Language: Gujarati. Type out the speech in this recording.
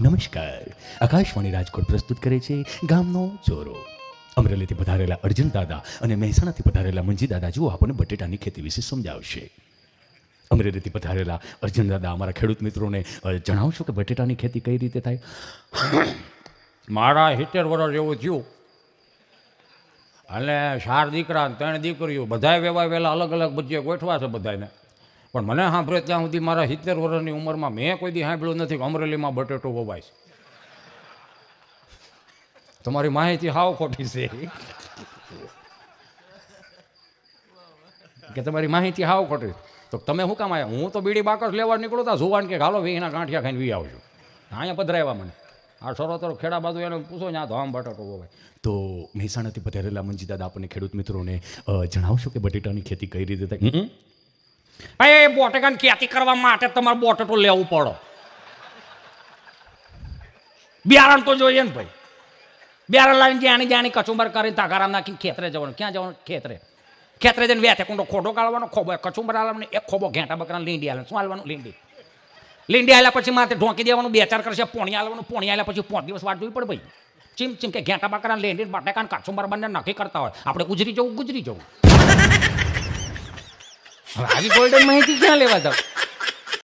નમસ્કાર. આકાશવાણી રાજકોટ પ્રસ્તુત કરે છે ગામનો ચોરો. અમરેલીથી પધારેલા અર્જુન દાદા અને મહેસાણાથી પધારેલા મંજી દાદા, જુઓ આપણને બટેટાની ખેતી વિશે સમજાવશે. અમરેલીથી પધારેલા અર્જુન દાદા, અમારા ખેડૂત મિત્રોને જણાવશો કે બટેટાની ખેતી કઈ રીતે થાય? મારા સિત્તેર વર્ષ જેવું થયું. અને ચાર દીકરા ત્રણ દીકરીઓ, બધાય વેવા વહેલા અલગ અલગ બચ્ચે ગોઠવા છે બધાને પણ મને સાંભળે ત્યાં સુધી મારા સિત્તેર વર્ષની ઉંમરમાં મેં કોઈ દી સાંભળ્યું નથી કે અમરેલીમાં બટેટો વવાય છે. તમારી માહિતી હાવ ખોટી છે. કે તમારી માહિતી હાવ ખોટી તો તમે શું કામ આવ્યા હું તો બીડી બાકસ લેવા નીકળું તા જોવાન કે હાલો વીના ગાંઠિયા ખાઈને વી આવજો. અહીંયા પધરાવ્યા મને. આ સરોતર ખેડા બાજુ એને પૂછો ને આ તો આમ બટાટો વવાય. તો મહેસાણાથી પધારેલા મંજી દાદા આપણને ખેડૂત મિત્રોને જણાવશો કે બટેટાની ખેતી કઈ રીતે થાય? ભાઈ એ બોટેકાની ખેતી કરવા માટે તમારે બોટેટો લેવું પડો. બિયારણ તો જોઈએ ને ભાઈ. બિયારણ લાવીને જ્યાંની જ્યાંની કચુંબર કરીને તાકારામ નાખીને ખેતરે જવાનું. ક્યાં જવાનું? ખેતરે. ખેતરે જઈને વેથે કુંડો ખોટો કાઢવાનો, ખોબો કચુંબર હાલવાનું એક ખોબો ઘેંટા બકરા લીંડી હાલે શું હાલવાનું લીંડી. લીંડી હાલ્યા પછી માથે ઢોંકી દેવાનું, બે ચાર કરશે પોણી હાલવાનું પોણી હાલ્યા પછી પાંચ દિવસ વાટ જોવી પડે ભાઈ. ચીમ ચીમ કે ઘેંટા બકરા લીંડી બટાકા કાચુંબર બંને નક્કી કરતા હોય. આપણે ગુજરી જવું ગુજરી જવું. આવી ગોલ્ડન માહિતી ક્યાં લેવા જાવ?